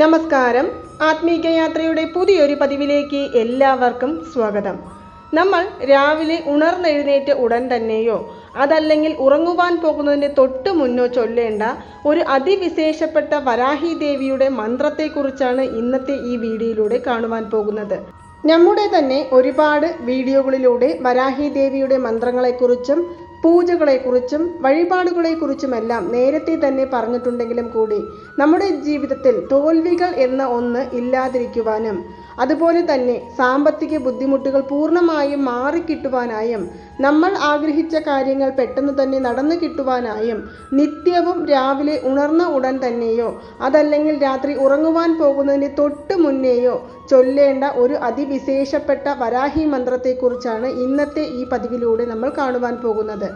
നമസ്കാരം. ആത്മീക യാത്രയുടെ പുതിയൊരു പതിവിലേക്ക് എല്ലാവർക്കും സ്വാഗതം. നമ്മൾ രാവിലെ ഉണർന്നെഴുന്നേറ്റ് ഉടൻ തന്നെയോ അതല്ലെങ്കിൽ ഉറങ്ങുവാൻ പോകുന്നതിന്റെ തൊട്ട് മുന്നോ ചൊല്ലേണ്ട ഒരു അതിവിശേഷപ്പെട്ട വരാഹി ദേവിയുടെ മന്ത്രത്തെക്കുറിച്ചാണ് ഇന്നത്തെ ഈ വീഡിയോയിലൂടെ കാണുവാൻ പോകുന്നത്. നമ്മുടെ തന്നെ ഒരുപാട് വീഡിയോകളിലൂടെ വരാഹി ദേവിയുടെ മന്ത്രങ്ങളെക്കുറിച്ചും പൂജകളെക്കുറിച്ചും വഴിപാടുകളെക്കുറിച്ചുമെല്ലാം നേരത്തെ തന്നെ പറഞ്ഞിട്ടുണ്ടെങ്കിലും കൂടി നമ്മുടെ ജീവിതത്തിൽ തോൽവികൾ എന്ന ഒന്ന് ഇല്ലാതിരിക്കുവാനും അതുപോലെ തന്നെ സാമ്പത്തിക ബുദ്ധിമുട്ടുകൾ പൂർണമായും മാറിക്കിട്ടുവാനായും നമ്മൾ ആഗ്രഹിച്ച കാര്യങ്ങൾ പെട്ടെന്ന് തന്നെ നടന്നു കിട്ടുവാനായും നിത്യവും രാവിലെ ഉണർന്ന ഉടൻ തന്നെയോ അതല്ലെങ്കിൽ രാത്രി ഉറങ്ങുവാൻ പോകുന്നതിന് തൊട്ട് മുന്നേയോ ചൊല്ലേണ്ട ഒരു അതിവിശേഷപ്പെട്ട വരാഹി മന്ത്രത്തെക്കുറിച്ചാണ് ഇന്നത്തെ ഈ പതിവിലൂടെ നമ്മൾ കാണുവാൻ പോകുന്നത്.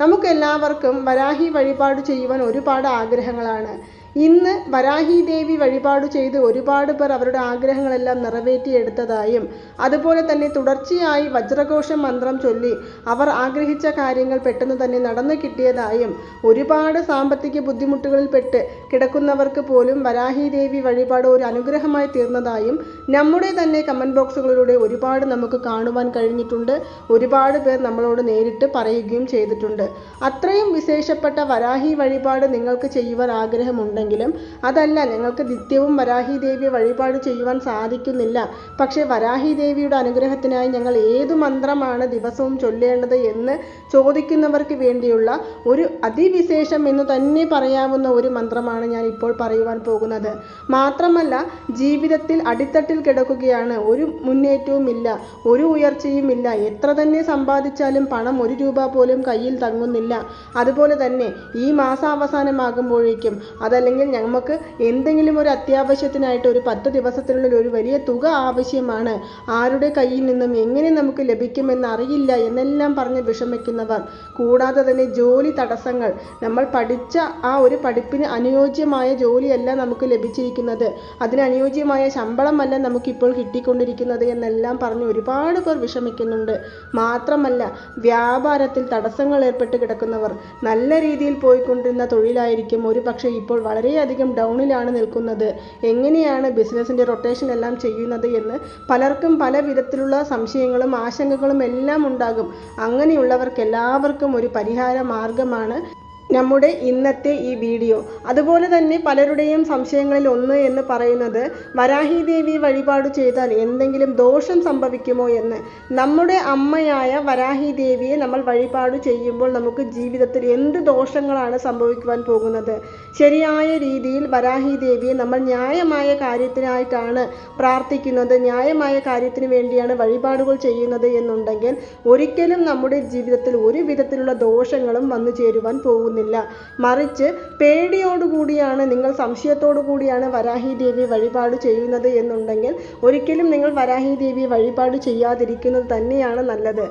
നമുക്കെല്ലാവർക്കും വരാഹി വഴിപാട് ചെയ്യുവാൻ ഒരുപാട് ആഗ്രഹങ്ങളാണ്. ഇന്ന് വരാഹി ദേവി വഴിപാട് ചെയ്ത് ഒരുപാട് പേർ അവരുടെ ആഗ്രഹങ്ങളെല്ലാം നിറവേറ്റിയെടുത്തതായും അതുപോലെ തന്നെ തുടർച്ചയായി വജ്രഘോഷം മന്ത്രം ചൊല്ലി അവർ ആഗ്രഹിച്ച കാര്യങ്ങൾ പെട്ടെന്ന് തന്നെ നടന്നു കിട്ടിയതായും ഒരുപാട് സാമ്പത്തിക ബുദ്ധിമുട്ടുകളിൽ പെട്ട് കിടക്കുന്നവർക്ക് പോലും വരാഹി ദേവി വഴിപാട് ഒരു അനുഗ്രഹമായി തീർന്നതായും നമ്മുടെ തന്നെ കമന്റ് ബോക്സുകളിലൂടെ ഒരുപാട് നമുക്ക് കാണുവാൻ കഴിഞ്ഞിട്ടുണ്ട്. ഒരുപാട് പേർ നമ്മളോട് നേരിട്ട് പറയുകയും ചെയ്തിട്ടുണ്ട്. അത്രയും വിശേഷപ്പെട്ട വരാഹി വഴിപാട് നിങ്ങൾക്ക് ചെയ്യുവാൻ ആഗ്രഹമുണ്ടെങ്കിലും അതല്ല ഞങ്ങൾക്ക് നിത്യവും വരാഹി ദേവി വഴിപാട് ചെയ്യുവാൻ സാധിക്കുന്നില്ല. പക്ഷേ വരാഹി ദേവിയുടെ അനുഗ്രഹത്തിനായി ഞങ്ങൾ ഏതു മന്ത്രമാണ് ദിവസവും ചൊല്ലേണ്ടത് എന്ന് ചോദിക്കുന്നവർക്ക് വേണ്ടിയുള്ള ഒരു അതിവിശേഷം എന്ന് തന്നെ പറയാവുന്ന ഒരു മന്ത്രമാണ് ഞാൻ ഇപ്പോൾ പറയുവാൻ പോകുന്നത്. മാത്രമല്ല ജീവിതത്തിൽ അടിത്തട്ടിൽ കിടക്കുകയാണ്. ഒരു മുന്നേറ്റവും ഇല്ല ഒരു ഉയർച്ചയും ഇല്ല എത്ര തന്നെ സമ്പാദിച്ചാലും പണം ഒരു രൂപ പോലും കയ്യിൽ തങ്ങുന്നില്ല. അതുപോലെ തന്നെ ഈ മാസാവസാനമാകുമ്പോഴേക്കും അതല്ലെങ്കിൽ നമുക്ക് എന്തെങ്കിലും ഒരു അത്യാവശ്യത്തിനായിട്ട് ഒരു പത്ത് ദിവസത്തിനുള്ളിൽ ഒരു വലിയ തുക ആവശ്യമാണ്. ആരുടെ കയ്യിൽ നിന്നും എങ്ങനെ നമുക്ക് ലഭിക്കുമെന്ന് അറിയില്ല എന്നെല്ലാം പറഞ്ഞ് വിഷമിക്കുന്നവർ. കൂടാതെ തന്നെ ജോലി തടസ്സങ്ങൾ. നമ്മൾ പഠിച്ച ആ ഒരു പഠിപ്പിന് അനുയോജ്യമായ ജോലിയല്ല നമുക്ക് ലഭിച്ചിരിക്കുന്നത്. അതിന് അനുയോജ്യമായ ശമ്പളമല്ല നമുക്കിപ്പോൾ കിട്ടിക്കൊണ്ടിരിക്കുന്നത് എന്നെല്ലാം പറഞ്ഞ് ഒരുപാട് പേർ വിഷമിക്കുന്നുണ്ട്. മാത്രമല്ല വ്യാപാരത്തിൽ തടസ്സങ്ങൾ ഏർപ്പെട്ട് കിടക്കുന്നവർ. നല്ല രീതിയിൽ പോയിക്കൊണ്ടിരുന്ന തൊഴിലായിരിക്കും. ഒരു പക്ഷേ ഇപ്പോൾ വളരെയധികം ഡൗണിലാണ് നിൽക്കുന്നത്. എങ്ങനെയാണ് ബിസിനസ്സിന്റെ റൊട്ടേഷൻ എല്ലാം ചെയ്യുന്നത് എന്ന് പലർക്കും പല വിധത്തിലുള്ള സംശയങ്ങളും ആശങ്കകളും എല്ലാം ഉണ്ടാകും. അങ്ങനെയുള്ളവർക്ക് എല്ലാവർക്കും ഒരു പരിഹാര മാർഗമാണ് നമ്മുടെ ഇന്നത്തെ ഈ വീഡിയോ. അതുപോലെ തന്നെ പലരുടെയും സംശയങ്ങളിൽ ഒന്ന് എന്ന് പറയുന്നത് വരാഹി ദേവി വഴിപാട് ചെയ്താൽ എന്തെങ്കിലും ദോഷം സംഭവിക്കുമോ എന്ന്. നമ്മുടെ അമ്മയായ വരാഹി ദേവിയെ നമ്മൾ വഴിപാട് ചെയ്യുമ്പോൾ നമുക്ക് ജീവിതത്തിൽ എന്ത് ദോഷങ്ങളാണ് സംഭവിക്കുവാൻ പോകുന്നത്? ശരിയായ രീതിയിൽ വരാഹി ദേവിയെ നമ്മൾ ന്യായമായ കാര്യത്തിനായിട്ടാണ് പ്രാർത്ഥിക്കുന്നത്. ന്യായമായ കാര്യത്തിന് വേണ്ടിയാണ് വഴിപാടുകൾ ചെയ്യുന്നത് എന്നുണ്ടെങ്കിൽ ഒരിക്കലും നമ്മുടെ ജീവിതത്തിൽ ഒരു വിധത്തിലുള്ള ദോഷങ്ങളും വന്നു ചേരുവാൻ പോകുന്നില്ല മറിച്ച് പേടിയോടുകൂടിയാണ് നിങ്ങൾ സംശയത്തോടു കൂടിയാണ് വരാഹി ദേവി വഴിപാട് ചെയ്യുന്നത് എന്നുണ്ടെങ്കിൽ ഒരിക്കലും നിങ്ങൾ വരാഹി ദേവി വഴിപാട് ചെയ്യാതിരിക്കുന്നത് തന്നെയാണ് നല്ലത്.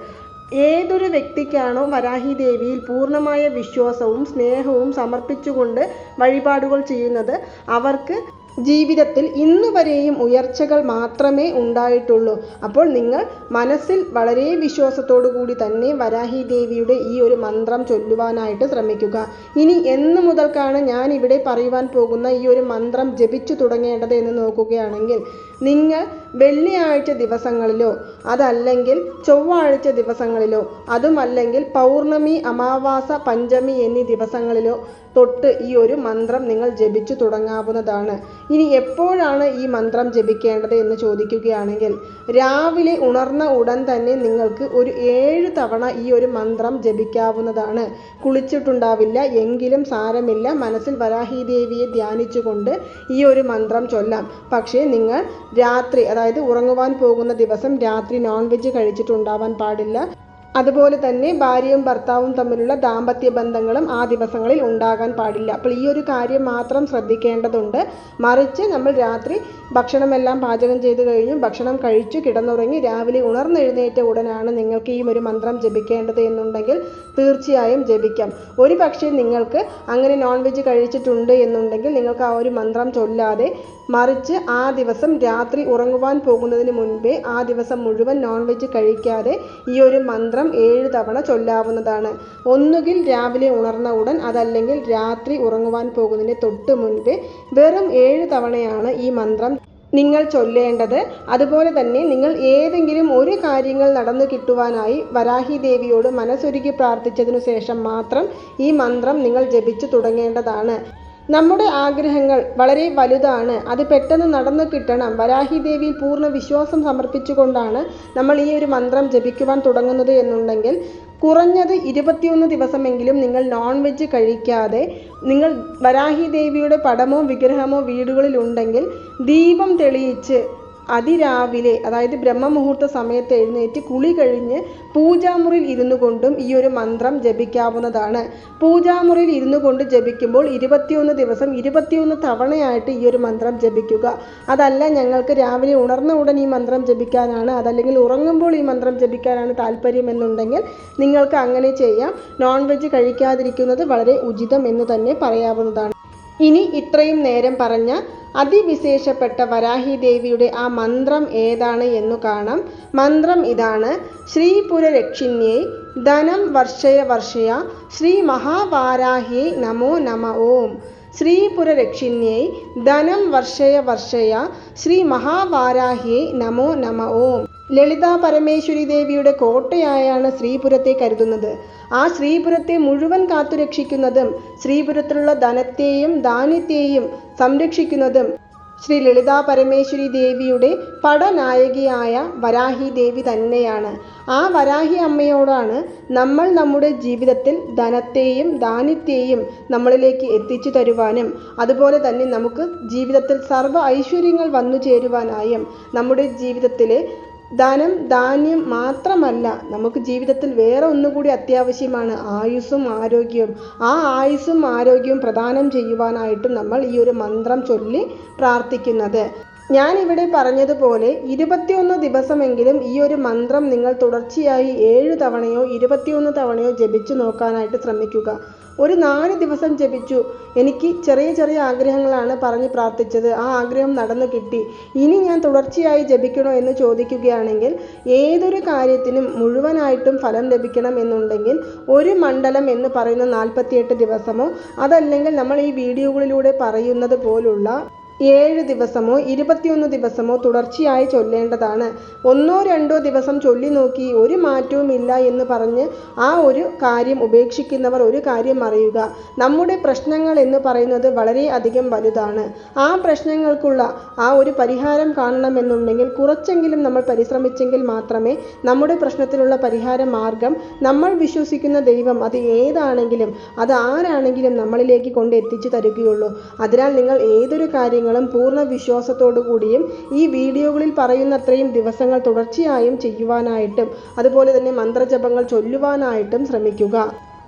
ഏതൊരു വ്യക്തിക്കാണോ വരാഹി ദേവിയിൽ പൂർണമായ വിശ്വാസവും സ്നേഹവും സമർപ്പിച്ചുകൊണ്ട് വഴിപാടുകൾ ചെയ്യുന്നത് അവർക്ക് ജീവിതത്തിൽ ഇന്നു വരെയും ഉയർച്ചകൾ മാത്രമേ ഉണ്ടായിട്ടുള്ളൂ. അപ്പോൾ നിങ്ങൾ മനസ്സിൽ വളരെ വിശ്വാസത്തോടു കൂടി തന്നെ വരാഹി ദേവിയുടെ ഈ ഒരു മന്ത്രം ചൊല്ലുവാനായിട്ട് ശ്രമിക്കുക. ഇനി എന്ന് മുതൽക്കാണ് ഞാൻ ഇവിടെ പറയുവാൻ പോകുന്ന ഈ ഒരു മന്ത്രം ജപിച്ചു തുടങ്ങേണ്ടത് എന്ന് നോക്കുകയാണെങ്കിൽ നിങ്ങൾ വെള്ളിയാഴ്ച ദിവസങ്ങളിലോ അതല്ലെങ്കിൽ ചൊവ്വാഴ്ച ദിവസങ്ങളിലോ അതുമല്ലെങ്കിൽ പൗർണമി അമാവാസ പഞ്ചമി എന്നീ ദിവസങ്ങളിലോ തൊട്ട് ഈ ഒരു മന്ത്രം നിങ്ങൾ ജപിച്ചു തുടങ്ങാവുന്നതാണ്. ഇനി എപ്പോഴാണ് ഈ മന്ത്രം ജപിക്കേണ്ടത് എന്ന് ചോദിക്കുകയാണെങ്കിൽ രാവിലെ ഉണർന്ന ഉടൻ തന്നെ നിങ്ങൾക്ക് ഒരു ഏഴ് തവണ ഈ ഒരു മന്ത്രം ജപിക്കാവുന്നതാണ്. കുളിച്ചിട്ടുണ്ടാവില്ല എങ്കിലും സാരമില്ല. മനസ്സിൽ വരാഹി ദേവിയെ ധ്യാനിച്ചുകൊണ്ട് ഈ ഒരു മന്ത്രം ചൊല്ലാം. പക്ഷേ നിങ്ങൾ രാത്രി അതായത് ഉറങ്ങുവാൻ പോകുന്ന ദിവസം രാത്രി നോൺ വെജ് കഴിച്ചിട്ടുണ്ടാവാൻ പാടില്ല. അതുപോലെ തന്നെ ഭാര്യയും ഭർത്താവും തമ്മിലുള്ള ദാമ്പത്യ ബന്ധങ്ങളും ആ ദിവസങ്ങളിൽ ഉണ്ടാകാൻ പാടില്ല. അപ്പോൾ ഈ ഒരു കാര്യം മാത്രം ശ്രദ്ധിക്കേണ്ടതുണ്ട്. മറിച്ച് നമ്മൾ രാത്രി ഭക്ഷണമെല്ലാം പാചകം ചെയ്ത് കഴിഞ്ഞു ഭക്ഷണം കഴിച്ചു കിടന്നുറങ്ങി രാവിലെ ഉണർന്നെഴുന്നേറ്റ ഉടനാണ് നിങ്ങൾക്ക് ഈ ഒരു മന്ത്രം ജപിക്കേണ്ടത് എന്നുണ്ടെങ്കിൽ തീർച്ചയായും ജപിക്കാം. ഒരു പക്ഷേ നിങ്ങൾക്ക് അങ്ങനെ നോൺ വെജ് കഴിച്ചിട്ടുണ്ട് എന്നുണ്ടെങ്കിൽ നിങ്ങൾക്ക് ആ ഒരു മന്ത്രം ചൊല്ലാതെ മറിച്ച് ആ ദിവസം രാത്രി ഉറങ്ങുവാൻ പോകുന്നതിന് മുൻപേ ആ ദിവസം മുഴുവൻ നോൺ വെജ് കഴിക്കാതെ ഈ ഒരു മന്ത്രം ഏഴ് തവണ ചൊല്ലാവുന്നതാണ്. ഒന്നുകിൽ രാവിലെ ഉണർന്ന ഉടൻ അതല്ലെങ്കിൽ രാത്രി ഉറങ്ങുവാൻ പോകുന്നതിന് തൊട്ട് മുൻപേ വെറും ഏഴ് തവണയാണ് ഈ മന്ത്രം നിങ്ങൾ ചൊല്ലേണ്ടത് അതുപോലെ തന്നെ നിങ്ങൾ ഏതെങ്കിലും ഒരു കാര്യങ്ങൾ നടന്നു കിട്ടുവാനായി വരാഹി ദേവിയോട് മനസ്സൊരുക്കി പ്രാർത്ഥിച്ചതിനു ശേഷം മാത്രം ഈ മന്ത്രം നിങ്ങൾ ജപിച്ചു തുടങ്ങേണ്ടതാണ്. നമ്മുടെ ആഗ്രഹങ്ങൾ വളരെ വലുതാണ്. അത് പെട്ടെന്ന് നടന്നു കിട്ടണം. വരാഹി ദേവിയിൽ പൂർണ വിശ്വാസം സമർപ്പിച്ചുകൊണ്ടാണ് നമ്മൾ ഈ ഒരു മന്ത്രം ജപിക്കുവാൻ തുടങ്ങുന്നത് എന്നുണ്ടെങ്കിൽ കുറഞ്ഞത് ഇരുപത്തിയൊന്ന് ദിവസമെങ്കിലും നിങ്ങൾ നോൺ വെജ് കഴിക്കാതെ നിങ്ങൾ വരാഹി ദേവിയുടെ പടമോ വിഗ്രഹമോ വീടുകളിൽ ഉണ്ടെങ്കിൽ ദീപം തെളിയിച്ച് അതിരാവിലെ അതായത് ബ്രഹ്മമുഹൂർത്ത സമയത്ത് എഴുന്നേറ്റ് കുളി കഴിഞ്ഞ് പൂജാമുറിയിൽ ഇരുന്നു കൊണ്ടും ഈ ഒരു മന്ത്രം ജപിക്കാവുന്നതാണ്. പൂജാമുറിയിൽ ഇരുന്നു കൊണ്ട് ജപിക്കുമ്പോൾ ഇരുപത്തിയൊന്ന് ദിവസം ഇരുപത്തിയൊന്ന് തവണയായിട്ട് ഈ ഒരു മന്ത്രം ജപിക്കുക. അതല്ല ഞങ്ങൾക്ക് രാവിലെ ഉണർന്ന ഉടൻ ഈ മന്ത്രം ജപിക്കാനാണ് അതല്ലെങ്കിൽ ഉറങ്ങുമ്പോൾ ഈ മന്ത്രം ജപിക്കാനാണ് താല്പര്യം എന്നുണ്ടെങ്കിൽ നിങ്ങൾക്ക് അങ്ങനെ ചെയ്യാം. നോൺ വെജ് കഴിക്കാതിരിക്കുന്നത് വളരെ ഉചിതം എന്ന് തന്നെ പറയാവുന്നതാണ്. ഇനി ഇത്രയും നേരം പറഞ്ഞ അതിവിശേഷപ്പെട്ട വരാഹി ദേവിയുടെ ആ മന്ത്രം ഏതാണ് എന്നു കാണാം. മന്ത്രം ഇതാണ് ശ്രീപുരരക്ഷിണ്യേ ധനം വർഷയ വർഷയ ശ്രീ മഹാവാരാഹ്യേ നമോ നമ ഓം. ശ്രീപുരരക്ഷിണ്യേ ധനം വർഷയ വർഷയ ശ്രീ മഹാവാരാഹ്യേ നമോ നമ ഓം. ലളിതാ പരമേശ്വരി ദേവിയുടെ കോട്ടയായാണ് ശ്രീപുരത്തെ കരുതുന്നത്. ആ ശ്രീപുരത്തെ മുഴുവൻ കാത്തുരക്ഷിക്കുന്നതും ശ്രീപുരത്തിലുള്ള ധനത്തെയും ധാന്യത്തെയും സംരക്ഷിക്കുന്നതും ശ്രീ ലളിതാ പരമേശ്വരി ദേവിയുടെ പടനായകിയായ വരാഹി ദേവി തന്നെയാണ്. ആ വരാഹി അമ്മയോടാണ് നമ്മൾ നമ്മുടെ ജീവിതത്തിൽ ധനത്തെയും ധാന്യത്തെയും നമ്മളിലേക്ക് എത്തിച്ചു തരുവാനും അതുപോലെ തന്നെ നമുക്ക് ജീവിതത്തിൽ സർവ ഐശ്വര്യങ്ങൾ വന്നു ചേരുവാനായും നമ്മുടെ ജീവിതത്തിലെ ധനം ധാന്യം മാത്രമല്ല നമുക്ക് ജീവിതത്തിൽ വേറെ ഒന്നുകൂടി അത്യാവശ്യമാണ്. ആയുസ്സും ആരോഗ്യവും. ആ ആയുസ്സും ആരോഗ്യവും പ്രദാനം ചെയ്യുവാനായിട്ട് നമ്മൾ ഈ ഒരു മന്ത്രം ചൊല്ലി പ്രാർത്ഥിക്കുന്നത്. ഞാൻ ഇവിടെ പറഞ്ഞതുപോലെ ഇരുപത്തിയൊന്ന് ദിവസമെങ്കിലും ഈ ഒരു മന്ത്രം നിങ്ങൾ തുടർച്ചയായി ഏഴ് തവണയോ ഇരുപത്തിയൊന്ന് തവണയോ ജപിച്ചു നോക്കാനായിട്ട് ശ്രമിക്കുക. ഒരു നാല് ദിവസം ജപിച്ചു. എനിക്ക് ചെറിയ ചെറിയ ആഗ്രഹങ്ങളാണ് പറഞ്ഞ് പ്രാർത്ഥിച്ചത്. ആ ആഗ്രഹം നടന്നു കിട്ടി. ഇനി ഞാൻ തുടർച്ചയായി ജപിക്കണോ എന്ന് ചോദിക്കുകയാണെങ്കിൽ ഏതൊരു കാര്യത്തിനും മുഴുവനായിട്ടും ഫലം ലഭിക്കണം എന്നുണ്ടെങ്കിൽ ഒരു മണ്ഡലം എന്ന് പറയുന്ന നാൽപ്പത്തിയെട്ട് ദിവസമോ അതല്ലെങ്കിൽ നമ്മൾ ഈ വീഡിയോകളിലൂടെ പറയുന്നത് പോലുള്ള ഏഴ് ദിവസമോ ഇരുപത്തിയൊന്ന് ദിവസമോ തുടർച്ചയായി ചൊല്ലേണ്ടതാണ്. ഒന്നോ രണ്ടോ ദിവസം ചൊല്ലി നോക്കി ഒരു മാറ്റവും ഇല്ല എന്ന് പറഞ്ഞ് ആ ഒരു കാര്യം ഉപേക്ഷിക്കുന്നവർ ഒരു കാര്യം അറിയുക. നമ്മുടെ പ്രശ്നങ്ങൾ എന്ന് പറയുന്നത് വളരെ അധികം വലുതാണ്. ആ പ്രശ്നങ്ങൾക്കുള്ള ആ ഒരു പരിഹാരം കാണണമെന്നുണ്ടെങ്കിൽ കുറച്ചെങ്കിലും നമ്മൾ പരിശ്രമിച്ചെങ്കിൽ മാത്രമേ നമ്മുടെ പ്രശ്നത്തിനുള്ള പരിഹാര മാർഗം നമ്മൾ വിശ്വസിക്കുന്ന ദൈവം അത് ഏതാണെങ്കിലും അത് ആരാണെങ്കിലും നമ്മളിലേക്ക് കൊണ്ട് എത്തിച്ചു തരികയുള്ളൂ. അതിനാൽ നിങ്ങൾ ഏതൊരു കാര്യങ്ങളും പൂർണ വിശ്വാസത്തോടു കൂടിയും ഈ വീഡിയോകളിൽ പറയുന്നത്രയും ദിവസങ്ങൾ തുടർച്ചയായും ചെയ്യുവാനായിട്ടും അതുപോലെ തന്നെ മന്ത്രജപങ്ങൾ ചൊല്ലുവാനായിട്ടും ശ്രമിക്കുക.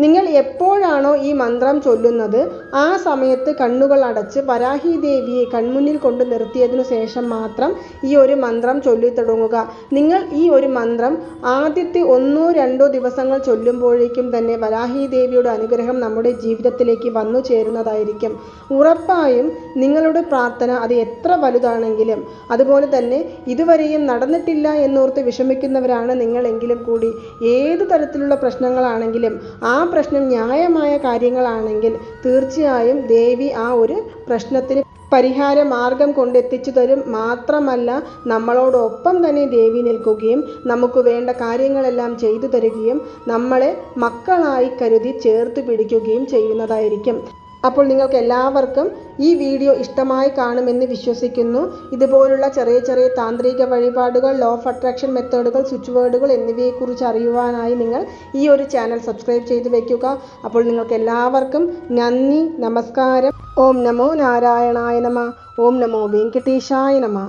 നിങ്ങൾ എപ്പോഴാണോ ഈ മന്ത്രം ചൊല്ലുന്നത് ആ സമയത്ത് കണ്ണുകൾ അടച്ച് വരാഹി ദേവിയെ കൺമുന്നിൽ കൊണ്ട് നിർത്തിയതിനു ശേഷം മാത്രം ഈ ഒരു മന്ത്രം ചൊല്ലി തുടങ്ങുക. നിങ്ങൾ ഈ ഒരു മന്ത്രം ആദ്യത്തെ ഒന്നോ രണ്ടോ ദിവസങ്ങൾ ചൊല്ലുമ്പോഴേക്കും തന്നെ വരാഹി ദേവിയുടെ അനുഗ്രഹം നമ്മുടെ ജീവിതത്തിലേക്ക് വന്നു ചേരുന്നതായിരിക്കും. ഉറപ്പായും നിങ്ങളുടെ പ്രാർത്ഥന അത് എത്ര വലുതാണെങ്കിലും അതുപോലെ തന്നെ ഇതുവരെയും നടന്നിട്ടില്ല എന്നോർത്ത് വിഷമിക്കുന്നവരാണ് നിങ്ങളെങ്കിലും കൂടി. ഏത് തരത്തിലുള്ള പ്രശ്നങ്ങളാണെങ്കിലും ആ പ്രശ്നം ന്യായമായ കാര്യങ്ങളാണെങ്കിൽ തീർച്ചയായും ദേവി ആ ഒരു പ്രശ്നത്തിന് പരിഹാര മാർഗം കൊണ്ടെത്തിച്ചു തരും മാത്രമല്ല നമ്മളോടൊപ്പം തന്നെ ദേവി നിൽക്കുകയും നമുക്ക് വേണ്ട കാര്യങ്ങളെല്ലാം ചെയ്തു തരികയും നമ്മളെ മക്കളായി കരുതി ചേർത്ത് പിടിക്കുകയും ചെയ്യുന്നതായിരിക്കും. അപ്പോൾ നിങ്ങൾക്ക് എല്ലാവർക്കും ഈ വീഡിയോ ഇഷ്ടമായി കാണുമെന്ന് വിശ്വസിക്കുന്നു. ഇതുപോലുള്ള ചെറിയ ചെറിയ താന്ത്രിക വഴിപാടുകൾ ലോ ഓഫ് അട്രാക്ഷൻ മെത്തേഡുകൾ സ്വിച്ച് വേർഡുകൾ എന്നിവയെക്കുറിച്ച് അറിയുവാനായി നിങ്ങൾ ഈ ഒരു ചാനൽ സബ്സ്ക്രൈബ് ചെയ്ത് വയ്ക്കുക അപ്പോൾ നിങ്ങൾക്ക് എല്ലാവർക്കും നന്ദി നമസ്കാരം. ഓം നമോ നാരായണായ നമ. ഓം നമോ വെങ്കടേശായ നമ.